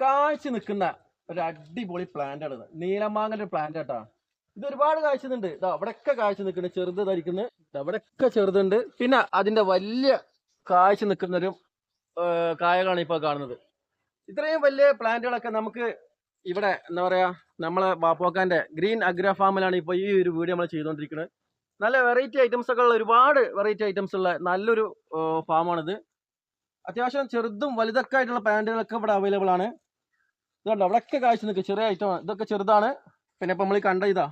കാഴ്ച നിൽക്കുന്ന ഒരു അടിപൊളി പ്ലാന്റ് ആണ് ഇത്. നീലമാങ്ങന്റെ ഒരു പ്ലാന്റ് ആട്ടാ. ഇത് ഒരുപാട് കാഴ്ചയുണ്ട് ഇതാ അവിടെയൊക്കെ കാഴ്ച നിൽക്കുന്നുണ്ട്. ചെറുത് ധരിക്കുന്നത് അവിടെയൊക്കെ ചെറുതുണ്ട്. പിന്നെ അതിന്റെ വലിയ കാഴ്ച നിൽക്കുന്ന ഒരു ഏർ, കായകളാണ് ഇപ്പോൾ കാണുന്നത്. ഇത്രയും വലിയ പ്ലാന്റുകളൊക്കെ നമുക്ക് ഇവിടെ എന്താ പറയാ നമ്മളെ ബാപ്പോക്കാന്റെ ഗ്രീൻ അഗ്ര ഫാമിലാണ് ഇപ്പോൾ ഈ ഒരു വീഡിയോ നമ്മൾ ചെയ്തുകൊണ്ടിരിക്കുന്നത്. നല്ല വെറൈറ്റി ഐറ്റംസ് ഒക്കെ ഉള്ള ഒരുപാട് വെറൈറ്റി ഐറ്റംസ് ഉള്ള നല്ലൊരു ഫാമാണിത് അത്യാവശ്യം ചെറുതും വലുതൊക്കെ ആയിട്ടുള്ള പ്ലാന്റുകളൊക്കെ ഇവിടെ അവൈലബിൾ ആണ്. ഇതുണ്ട്? അവിടെയൊക്കെ കാഴ്ച നിൽക്കുക ചെറിയ ഐറ്റം ഇതൊക്കെ ചെറുതാണ്. പിന്നെ ഇപ്പം നമ്മൾ കണ്ട ഇതാ.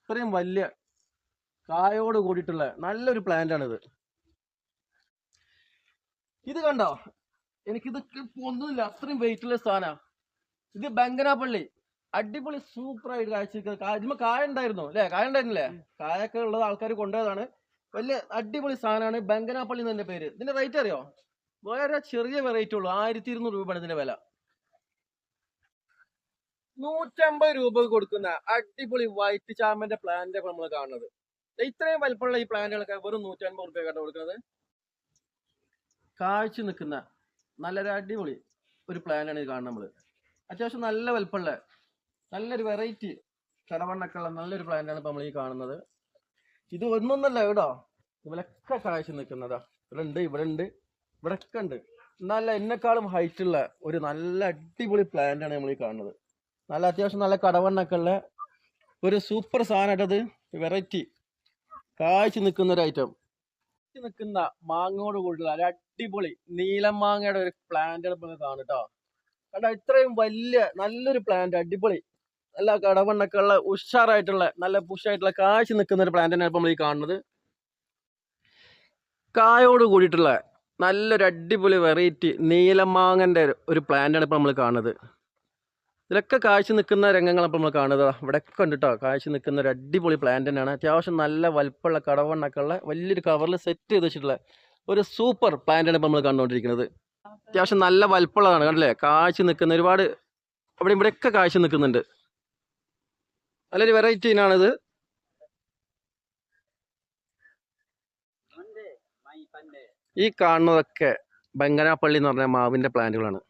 ഇത്രയും വലിയ കായോട് കൂടിയിട്ടുള്ള നല്ലൊരു പ്ലാന്റ് ആണിത്. ഇത് കണ്ടോ? എനിക്കിത് ഒന്നുമില്ല. അത്രയും വെയിറ്റുള്ള സാധനമാണ് ഇത് ബംഗനാപ്പള്ളി അടിപൊളി സൂപ്പറായിട്ട് കാഴ്ച ഇതിമ കായ ഉണ്ടായിരുന്നു അല്ലേ? കായ ഉണ്ടായിരുന്നില്ലേ? കായൊക്കെ ഉള്ളത് ആൾക്കാർ കൊണ്ടുപോയതാണ്. വലിയ അടിപൊളി സാധനമാണ് ബംഗനാപ്പള്ളി എന്നതിന്റെ പേര്. ഇതിന്റെ റേറ്റ് അറിയോ? വേറെ ചെറിയ വെറൈറ്റി ഉള്ളൂ. ആയിരത്തി ഇരുന്നൂറ് രൂപയാണ് ഇതിന്റെ വില. നൂറ്റമ്പത് രൂപ കൊടുക്കുന്ന അടിപൊളി വൈറ്റ് ചാമ്പന്റെ പ്ലാന്റ് ഒക്കെ നമ്മൾ കാണുന്നത്. ഇത്രയും വലിപ്പമുള്ള ഈ പ്ലാന്റുകളൊക്കെ വെറും നൂറ്റമ്പത് റുപ്യ കൊടുക്കുന്നത്. കാഴ്ച നിൽക്കുന്ന നല്ലൊരു അടിപൊളി ഒരു പ്ലാനാണ് ഇത് കാണുന്നത് നമ്മൾ. അത്യാവശ്യം നല്ല വലിപ്പമുള്ള നല്ലൊരു വെറൈറ്റി കടവണ്ണൊക്കെ ഉള്ള നല്ലൊരു പ്ലാന്റാണ് ഇപ്പൊ നമ്മൾ ഈ കാണുന്നത്. ഇത് ഒന്നൊന്നല്ല കേട്ടോ. ഇവലൊക്കെ കാഴ്ച നിൽക്കുന്നതാ. ഇവിടെ ഉണ്ട് ഇവിടെ ഉണ്ട് ഇവിടെ ഒക്കെ ഉണ്ട് നല്ല എന്നെക്കാളും ഹൈറ്റ് ഉള്ള ഒരു നല്ല അടിപൊളി പ്ലാന്റ് ആണ് നമ്മൾ ഈ കാണുന്നത്. നല്ല അത്യാവശ്യം നല്ല കടവണ്ണൊക്കെ ഉള്ള ഒരു സൂപ്പർ സാധനമായിട്ടത് വെറൈറ്റി കാഴ്ച നിൽക്കുന്ന ഒരു ഐറ്റം നിൽക്കുന്ന മാങ്ങയോട് ഒരു അടിപൊളി നീലം മാങ്ങയുടെ ഒരു പ്ലാന്റ് നമുക്ക് കാണും കേട്ടോ കണ്ടോ? ഇത്രയും വലിയ നല്ലൊരു പ്ലാന്റ് അടിപൊളി. നല്ല കടവണ്ണൊക്കെ ഉള്ള ഉഷാറായിട്ടുള്ള നല്ല പുഷായിട്ടുള്ള കാഴ്ച നിൽക്കുന്ന ഒരു പ്ലാന്റ് ഇപ്പൊ നമ്മൾ ഈ കാണുന്നത്. കായോട് കൂടിയിട്ടുള്ള നല്ലൊരു അടിപൊളി വെറൈറ്റി നീലമാങ്ങന്റെ ഒരു പ്ലാന്റാണ് ഇപ്പൊ നമ്മൾ കാണുന്നത്. ഇതിലൊക്കെ കാഴ്ച നിൽക്കുന്ന രംഗങ്ങൾ അപ്പോൾ നമ്മൾ കാണുക ഇവിടെ ഒക്കെ ഉണ്ട് കേട്ടോ കാഴ്ച നിൽക്കുന്ന ഒരു അടിപൊളി പ്ലാന്റ് തന്നെയാണ്. അത്യാവശ്യം നല്ല വലിപ്പമുള്ള കടവണ്ണൊക്കെ ഉള്ള വലിയൊരു കവറിൽ സെറ്റ് ചെയ്ത് വെച്ചിട്ടുള്ള ഒരു സൂപ്പർ പ്ലാന്റാണ് ഇപ്പോൾ നമ്മൾ കണ്ടുകൊണ്ടിരിക്കുന്നത് അത്യാവശ്യം നല്ല വലിപ്പമുള്ളതാണ് കണ്ടില്ലേ? കാഴ്ച നിൽക്കുന്ന ഒരുപാട് അവിടെ ഇവിടെയൊക്കെ കാഴ്ച നിൽക്കുന്നുണ്ട്. നല്ലൊരു വെറൈറ്റി ഇനാണിത് ഈ കാണുന്നതൊക്കെ ബംഗനാപ്പള്ളി എന്ന് പറഞ്ഞ മാവിന്റെ പ്ലാന്റുകളാണ്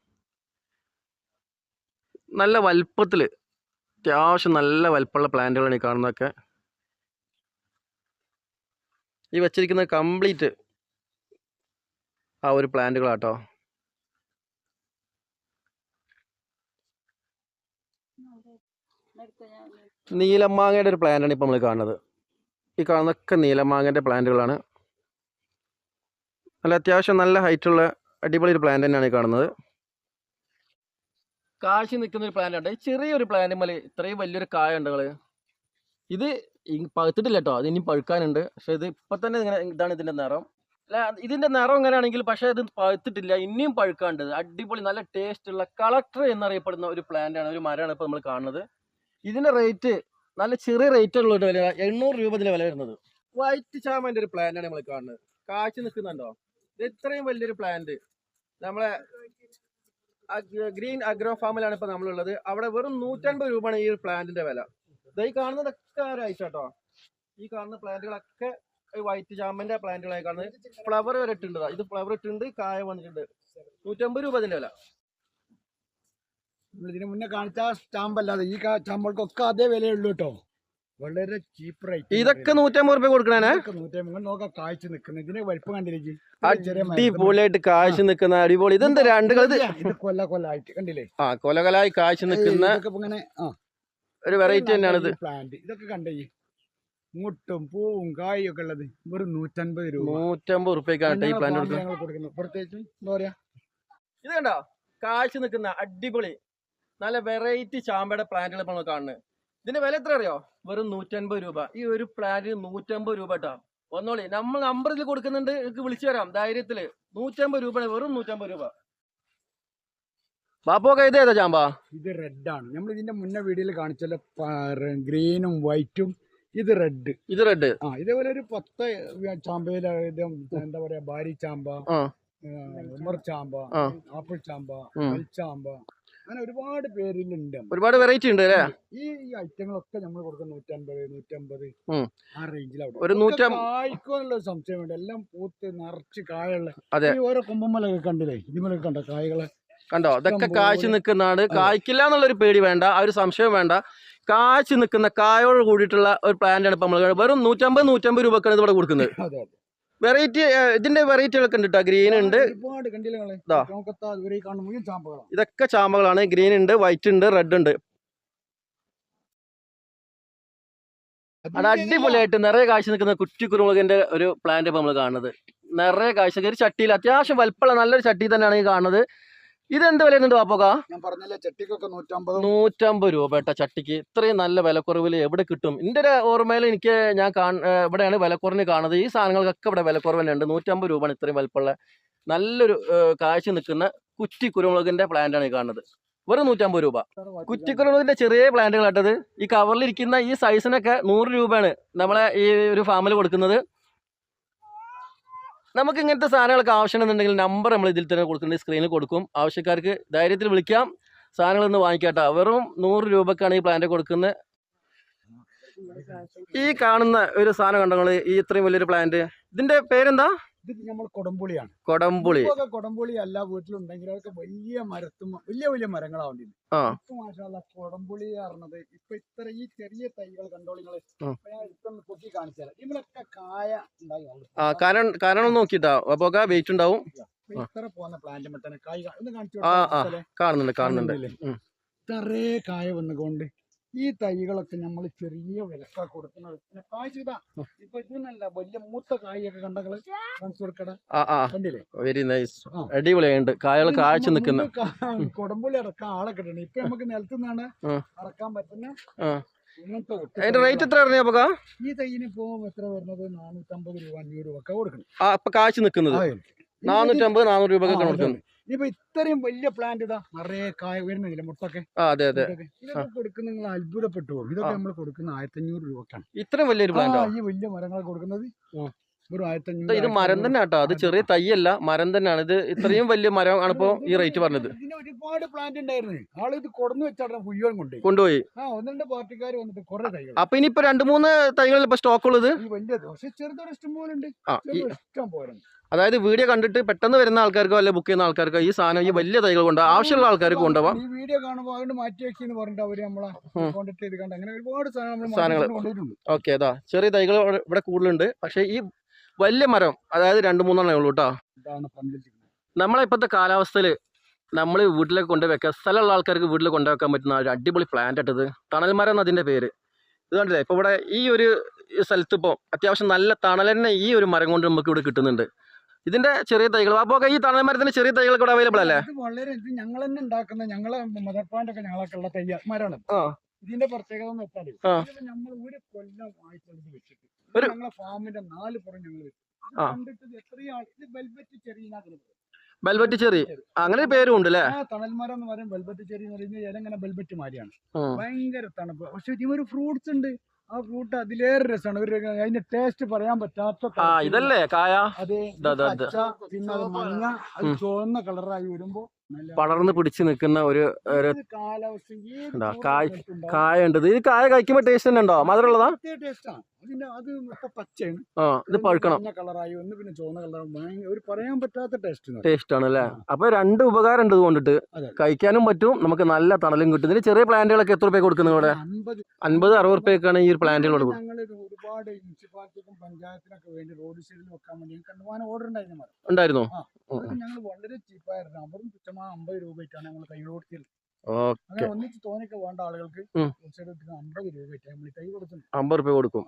നല്ല വലുപ്പത്തിൽ അത്യാവശ്യം നല്ല വലിപ്പമുള്ള പ്ലാന്റുകളാണ് ഈ കാണുന്നതൊക്കെ. ഈ വെച്ചിരിക്കുന്നത് കംപ്ലീറ്റ് ആ ഒരു പ്ലാന്റുകളാട്ടോ. നീലമാങ്ങയുടെ ഒരു പ്ലാന്റാണ് ഇപ്പം നമ്മൾ കാണുന്നത്. ഈ കാണുന്നൊക്കെ നീലമാങ്ങയുടെ പ്ലാന്റുകളാണ്. നല്ല അത്യാവശ്യം നല്ല ഹൈറ്റുള്ള അടിപൊളി ഒരു പ്ലാന്റ് തന്നെയാണ് ഈ കാണുന്നത്. കാശി നിൽക്കുന്ന ഒരു പ്ലാന്റ് ഉണ്ട്. ചെറിയൊരു പ്ലാന്റ് മല ഇത്രയും വലിയൊരു കായ ഉണ്ട് നിങ്ങൾ. ഇത് പഴുത്തിട്ടില്ല കേട്ടോ അത് ഇനി പഴുക്കാനുണ്ട്. പക്ഷെ ഇത് ഇപ്പൊ തന്നെ ഇങ്ങനെ ഇതാണ് ഇതിന്റെ നിറം. അല്ല ഇതിന്റെ നിറം അങ്ങനെയാണെങ്കിൽ പക്ഷെ ഇത് പഴുത്തിട്ടില്ല. ഇനിയും പഴുക്കാണ്ട് അടിപൊളി നല്ല ടേസ്റ്റ് ഉള്ള കളക്ടർ എന്നറിയപ്പെടുന്ന ഒരു പ്ലാന്റ് ആണ്. ഒരു മരമാണ് ഇപ്പൊ നമ്മൾ കാണുന്നത്. ഇതിന്റെ റേറ്റ് നല്ല ചെറിയ റേറ്റ് ഉള്ള ഒരു വില എണ്ണൂറ് രൂപ വില വരുന്നത്. വൈറ്റ് ചാമന്റെ ഒരു പ്ലാന്റ് ആണ് നമ്മൾ കാണുന്നത്. കാഴ്ച നിൽക്കുന്നുണ്ടോ? ഇത് ഇത്രയും വലിയൊരു പ്ലാന്റ് നമ്മളെ ഗ്രീൻ അഗ്രോ ഫാമിലാണ് ഇപ്പൊ നമ്മളുള്ളത്. അവിടെ വെറും നൂറ്റൻപത് രൂപയാണ് ഈ പ്ലാന്റിന്റെ വില. ഈ കാണുന്നതൊക്കെ ഒരു ഐറ്റം കേട്ടോ ഈ കാണുന്ന പ്ലാന്റുകളൊക്കെ വൈറ്റ് ചാമ്പന്റെ പ്ലാന്റുകളായി കാണുന്നത്. ഫ്ലവർ വരെ ഇട്ടുണ്ട്. ഇത് ഫ്ലവർ ഇട്ടുണ്ട് കായ വന്നിട്ടുണ്ട്. നൂറ്റമ്പത് രൂപ ഇതിന്റെ വില. ഇതിന് മുന്നേ കാണിച്ച സ്റ്റാമ്പ് അല്ലാതെ ഈ സ്റ്റാമ്പുകൾക്കൊക്കെ അതേ വിലയുള്ളൂ കേട്ടോ. വളരെ ചീപ്പ് റേറ്റ് ഇതൊക്കെ നൂറ്റമ്പത് രൂപ കൊടുക്കണേ നോക്കാം കാഴ്ച നിക്കുന്ന ഇതിന് വലിപ്പം കണ്ടില്ലേ അടിപൊളിയായിട്ട് കാഴ്ച നിൽക്കുന്ന അടിപൊളി. ഇതെന്ത് രണ്ട് ഇത് കൊല്ല കൊല്ലായിട്ട് കണ്ടില്ലേ? ആ കൊലകൊലായി കാഴ്ച നിൽക്കുന്ന ഇങ്ങനെ ഒരു വെറൈറ്റി തന്നെയാണ് ഇത് പ്ലാന്റ് ഇതൊക്കെ കണ്ടേ മുട്ടും പൂവും കായും ഒക്കെ ഉള്ളത്. വെറും നൂറ്റമ്പത് രൂപ. നൂറ്റമ്പത് റുപ്യക്കാണ് ഈ പ്ലാന്റ് കൊടുക്കുന്നത്? പ്രത്യേകിച്ച് എന്താ പറയാ? ഇത് കണ്ടോ? കാഴ്ച നിൽക്കുന്ന അടിപൊളി. നല്ല വെറൈറ്റി ചാമ്പയുടെ പ്ലാന്റുകൾ ഇപ്പോൾ നമ്മൾ കാണുന്നത് ഇതിന്റെ വില എത്ര അറിയോ വെറും നൂറ്റൻപത് രൂപ. ഈ ഒരു പ്ലാന്റിന് നൂറ്റമ്പത് രൂപ കേട്ടോ ഒന്നോളി നമ്മൾ നമ്പറിൽ കൊടുക്കുന്നുണ്ട്. നിങ്ങൾക്ക് വിളിച്ചു വരാം. ധൈര്യത്തിൽ. നൂറ്റമ്പത് രൂപ വെറും നൂറ്റമ്പത് രൂപ. ബാപ്പോ ഇത് ഏതാ ചാമ്പ? ഇത് റെഡ് ആണ്. നമ്മൾ ഇതിന്റെ മുന്നേ വീഡിയോയിൽ കാണിച്ചല്ലോ. ഗ്രീനും വൈറ്റും ഇത് റെഡ് ഇത് റെഡ് ആ ഇതേപോലെ ഒരു പത്ത് ചാമ്പയില എന്താ പറയാ ബാരി ചാമ്പ ഉമർ ചാമ്പ. ആപ്പിൾ ചാമ്പ. ചാമ്പ അങ്ങനെ ഒരുപാട് പേരിലുണ്ട് ഒരുപാട് വെറൈറ്റി ഉണ്ട് അല്ലേ? ഈ ഐറ്റങ്ങളൊക്കെ നമ്മൾ കൊടുക്കുന്ന നൂറ്റമ്പത് നൂറ്റമ്പത് ആ റേഞ്ചിലാണ് ഒരു സംശയം സംശയമുണ്ട് എല്ലാം പൂത്ത് നിറച്ച് കായുള്ള. ഈ ഓരോ കൊമ്പന്മലൊക്കെ കണ്ടില്ലേ? ഇതിമലൊക്കെ കണ്ട? കായകളെ കണ്ടോ? അതൊക്കെ കാശ് കാഴ്ച. നിൽക്കുന്നതാണ്. കായ്ക്കില്ല എന്നുള്ളൊരു പേടി വേണ്ട. ആ ഒരു സംശയം വേണ്ട. കാഴ്ച നിൽക്കുന്ന കായോട് കൂടിയിട്ടുള്ള ഒരു പ്ലാന്റ് ആണ് ഇപ്പൊ നമ്മൾ വെറും നൂറ്റമ്പത് നൂറ്റമ്പത് രൂപക്കാണ് ഇത് ഇവിടെ കൊടുക്കുന്നത് വെറൈറ്റി ഇതിന്റെ വെറൈറ്റികളൊക്കെ ഉണ്ട് കേട്ടോ ഗ്രീൻ ഉണ്ട്. ഇതൊക്കെ ചാമ്പകളാണ്. ഗ്രീൻ ഉണ്ട് വൈറ്റ് ഉണ്ട് റെഡ് ഉണ്ട്. അത് അടിപൊളിയായിട്ട് നിറയെ കാഴ്ച നിൽക്കുന്ന കുറ്റി കുരുമുളകിന്റെ ഒരു പ്ലാന്റ് ഇപ്പൊ നമ്മൾ കാണുന്നത്. നിറയെ കാഴ്ച ഒരു ചട്ടിയിൽ അത്യാവശ്യം വലിപ്പമുള്ള നല്ലൊരു ചട്ടി തന്നെയാണ് ഈ കാണുന്നത്. ഇതെന്ത് വില ഉണ്ട് പാപ്പോക്ക ഞാൻ പറഞ്ഞില്ലേ ചട്ടിക്കൊക്കെ നൂറ്റമ്പത്. നൂറ്റമ്പത് രൂപ ഏട്ടാ ചട്ടിക്ക്. ഇത്രയും നല്ല വിലക്കുറവിൽ എവിടെ കിട്ടും? എന്റെ ഒരു ഓർമ്മയിൽ എനിക്ക് ഞാൻ ഇവിടെയാണ് വിലക്കുറവിന് കാണുന്നത്. ഈ സാധനങ്ങൾക്കൊക്കെ ഇവിടെ വിലക്കുറവ് തന്നെ ഉണ്ട് നൂറ്റമ്പത് രൂപയാണ് ഇത്രയും വലിപ്പമുള്ള നല്ലൊരു കാഴ്ച നിൽക്കുന്ന കുറ്റി കുരുമുളകിന്റെ പ്ലാന്റ് ആണ് ഈ കാണുന്നത്. വെറും നൂറ്റമ്പത് രൂപ. കുറ്റി കുരുമുളകിന്റെ ചെറിയ പ്ലാന്റുകളാട്ടത് ഈ കവറിലിരിക്കുന്ന ഈ സൈസിനൊക്കെ നൂറ് രൂപയാണ് നമ്മളെ ഈ ഒരു ഫാമിൽ കൊടുക്കുന്നത്. നമുക്ക് ഇങ്ങനത്തെ സാധനങ്ങളൊക്കെ ആവശ്യമുണ്ടെന്നുണ്ടെങ്കിൽ നമ്പർ നമ്മൾ ഇതിൽ തന്നെ കൊടുക്കുന്നുണ്ട് സ്ക്രീനിൽ കൊടുക്കും. ആവശ്യക്കാർക്ക് ധൈര്യത്തിൽ വിളിക്കാം. സാധനങ്ങളൊന്ന് വാങ്ങിക്കാട്ടോ. വെറും നൂറ് രൂപക്കാണ് ഈ പ്ലാന്റ് കൊടുക്കുന്നത്. ഈ കാണുന്ന ഒരു സാധനം കണ്ടോ ഈ ഇത്രയും വലിയൊരു പ്ലാന്റ് ഇതിന്റെ പേരെന്താ? ഇത് നമ്മൾ കൊടംപുളിയാണ് കൊടംപുളി കൊടംപുളി അല്ല വീട്ടിലുണ്ടെങ്കിൽ അതൊക്കെ വലിയ മരത്തും വലിയ വലിയ മരങ്ങളാവേണ്ടി ഇപ്പൊ മാഷാല്ല കൊടംപുളി പറഞ്ഞത് ഇപ്പൊ ഇത്ര ഈ ചെറിയ തൈകൾ കണ്ടോളിങ്ങൾ ഞാൻ പൊക്കി കാണിച്ചാൽ ഇതിലൊക്കെ കായ ഉണ്ടായി കാരണം നോക്കിട്ടാ. അപ്പൊ വെയിറ്റ് ഉണ്ടാവും. ഇത്ര പോകുന്ന പ്ലാന്റ് മറ്റേ കായ് ഒന്ന് കാണിച്ചു. കാണുന്നുണ്ട് കാണുന്നുണ്ട്. ഇത്രേ കായ വന്നുകൊണ്ട് ഈ തൈകളൊക്കെ നമ്മൾ ചെറിയ വിലക്ക കൊടുക്കുന്നത്. പിന്നെ കായ്ച്ച ഇതാ. ഇപ്പൊ ഇതൊന്നല്ല വലിയ മൂത്ത കായൊക്കെ കണ്ടങ്ങൾ? കണ്ടില്ലേ? Very nice. അടിപൊളിയുണ്ട് കായകൾ കാഴ്ച നിൽക്കുന്ന മുമ്പ് കാ- അടക്കാൻ ആളെ കിട്ടണം. ഇപ്പൊ നമുക്ക് നിലത്തുനിന്നാണ് അടക്കാൻ അറക്കാൻ പറ്റുന്ന അതിന്റെ റേറ്റ് എത്ര അപ്പൊ ഈ തൈയിന് ഇപ്പോ എത്ര വരുന്നത്? നാനൂറ്റമ്പത് രൂപ അഞ്ഞൂറ് രൂപ ഒക്കെ കൊടുക്കണം. അപ്പൊ കാഴ്ച നിൽക്കുന്നത് നാനൂറ്റമ്പത് നാനൂറ് രൂപ ഒക്കെ കൊടുക്കുന്നത് ഇനിയിപ്പോ ഇത്രയും വലിയ പ്ലാന്റ് ഇതാ നിറയെ കായ വരുന്നില്ല മുട്ടൊക്കെ അതെ അതെ. ഇതൊക്കെ. കൊടുക്കുന്ന നിങ്ങൾ അത്ഭുതപ്പെട്ടു ഇതൊക്കെ നമ്മൾ കൊടുക്കുന്ന ആയിരത്തി അഞ്ഞൂറ് രൂപക്കാണ്. ഇത്രയും വലിയൊരു ഈ വലിയ മരങ്ങൾ കൊടുക്കുന്നത്. ഇത് മരം തന്നെ കേട്ടോ അത് ചെറിയ തൈയല്ല മരം തന്നെയാണ്. ഇത് ഇത്രയും വലിയ മരം ആണ് ഇപ്പൊ ഈ റേറ്റ് പറഞ്ഞത്. ഒരുപാട് പ്ലാന്റ് ഉണ്ടായിരുന്നു. ആൾ ഇത് കൊടുന്നു വെച്ചാൽ മുഴുവൻ കൊണ്ടുപോയി. ഒന്ന് രണ്ട് പാർട്ടിക്കാർ വന്നിട്ട് കുറെ തൈകൾ അപ്പൊ ഇനിയിപ്പോ രണ്ട് മൂന്ന് തൈകൾ ഇപ്പൊ സ്റ്റോക്ക് ഉള്ളത്. അതായത് വീഡിയോ കണ്ടിട്ട് പെട്ടെന്ന് വരുന്ന ആൾക്കാർക്കോ അല്ലെ ബുക്ക് ചെയ്യുന്ന ആൾക്കാർക്കോ ഈ സാധനം ഈ വലിയ തൈകൾ കൊണ്ട് ആവശ്യമുള്ള ആൾക്കാർക്ക് കൊണ്ടുപോകാം ഈ വീഡിയോ കാണുമ്പോൾ അതുകൊണ്ട് മാറ്റി വെക്കിന്ന് പറഞ്ഞിട്ട് അവർ നമ്മളെ ഉം. കോണ്ടാക്ട് ചെയ്ത് കണ്ട്. അങ്ങനെ ഒരുപാട് സാധനങ്ങൾ ഓക്കെ അതാ ചെറിയ തൈകൾ ഇവിടെ കൂടുതലുണ്ട്. പക്ഷേ ഈ വലിയ മരം. അതായത് രണ്ട് മൂന്നെണ്ണേ ഉള്ളൂ കേട്ടോ നമ്മളെ ഇപ്പോഴത്തെ കാലാവസ്ഥയിൽ നമ്മൾ വീട്ടിലേക്ക് കൊണ്ടുവയ്ക്കുക സ്ഥലമുള്ള ആൾക്കാർക്ക് വീട്ടിൽ കൊണ്ടുവെക്കാൻ പറ്റുന്ന ഒരു അടിപൊളി പ്ലാന്റ് ആട്ടത് തണൽ മരം എന്നതിന്റെ പേര്. ഇത് കണ്ടില്ലേ? ഇപ്പോൾ ഇവിടെ ഈ ഒരു സ്ഥലത്ത് ഇപ്പോൾ അത്യാവശ്യം നല്ല തണൽ തന്നെ ഈ ഒരു മരം കൊണ്ട് നമുക്ക് ഇവിടെ കിട്ടുന്നുണ്ട്. ഇതിന്റെ ചെറിയ തൈകൾ അപ്പോൾ ഈ തണൽ മരത്തിന്റെ ചെറിയ തൈകൾ ഇവിടെ അവൈലബിൾ അല്ലേ? വളരെ ഞങ്ങൾ തന്നെ ഉണ്ടാക്കുന്ന ഞങ്ങളെ മദർ പ്ലാന്റ് ഒക്കെ ഞങ്ങളൊക്കെ ഉള്ള തയ്യാറാണ് ആ. ഇതിന്റെ പ്രത്യേകത എന്ന് വെച്ചാൽ നമ്മൾ ഒരു കൊല്ലം ആയിട്ട് വെച്ചിട്ട് ഒരു- ഫാമിന്റെ നാല് പുറം ഞങ്ങൾ. കണ്ടിട്ട് ഇത് വെൽവെറ്റ് ചെറിയ ചെറി. അങ്ങനെ ഒരു പേരും ഉണ്ട് അല്ലേ തണൽമരം എന്ന് പറയും ബെൽബറ്റ് ചെറി എന്ന് പറയുന്നത് ഇല ഇങ്ങനെ മാരിയാണ് ഭയങ്കര തണുപ്പ്. പക്ഷെ ഒരു ഫ്രൂട്ട്സ് ഉണ്ട്. ആ ഫ്രൂട്ട് അതിലേറെ രസമാണ്. ഒരു അതിന്റെ ടേസ്റ്റ് പറയാൻ പറ്റാത്ത ഇതല്ലേ കായ? അതെ പിന്നെ അത് മഞ്ഞ അത് ചുവന്ന കളറായി വരുമ്പോ പടർന്ന് പിടിച്ച് നിൽക്കുന്ന ഒരു കായ്-. കായ ഉണ്ട് ഇത് കായ കഴിക്കുമ്പോൾ ടേസ്റ്റ് തന്നെ ഉണ്ടോ? മധുരമുള്ളതാ? ഉള്ളതാ ആ. ഇത് പഴുക്കണം. ടേസ്റ്റ് ആണ് അല്ലേ അപ്പൊ രണ്ട് ഉപകാരം ഉണ്ട് കൊണ്ടിട്ട് കഴിക്കാനും പറ്റും നമുക്ക് നല്ല തണലും കിട്ടും. ഇതിന് ചെറിയ പ്ലാന്റുകളൊക്കെ എത്ര രൂപയ്ക്ക് കൊടുക്കുന്നത് ഇവിടെ? അൻപത് അറുപത് രൂപയൊക്കെയാണ് ഈ ഒരു പ്ലാന്റുകൾ കൊടുക്കുന്നത്. ഒരുപാട് മുനിസിപ്പാലിറ്റിക്കും പഞ്ചായത്തിനൊക്കെ വേണ്ടി റോഡ് സൈഡിൽ വെക്കാൻ വേണ്ടി കണ്ടുപോകാൻ ഓർഡർ ഉണ്ടായിരുന്നു. ഉണ്ടായിരുന്നു? ഞങ്ങൾ വളരെ ചീപ്പായിരുന്നു അവരും തുച്ഛമായ അമ്പത് രൂപയ്ക്കാണ് ഞങ്ങൾ കൈ കൊടുത്തത് അങ്ങനെ ഒന്നിച്ച് തോന്നിയൊക്കെ വേണ്ട ആളുകൾക്ക് അമ്പത് രൂപയ്ക്ക് നമ്മൾ കൈ കൊടുക്കുന്നത് അമ്പത് രൂപ കൊടുക്കും.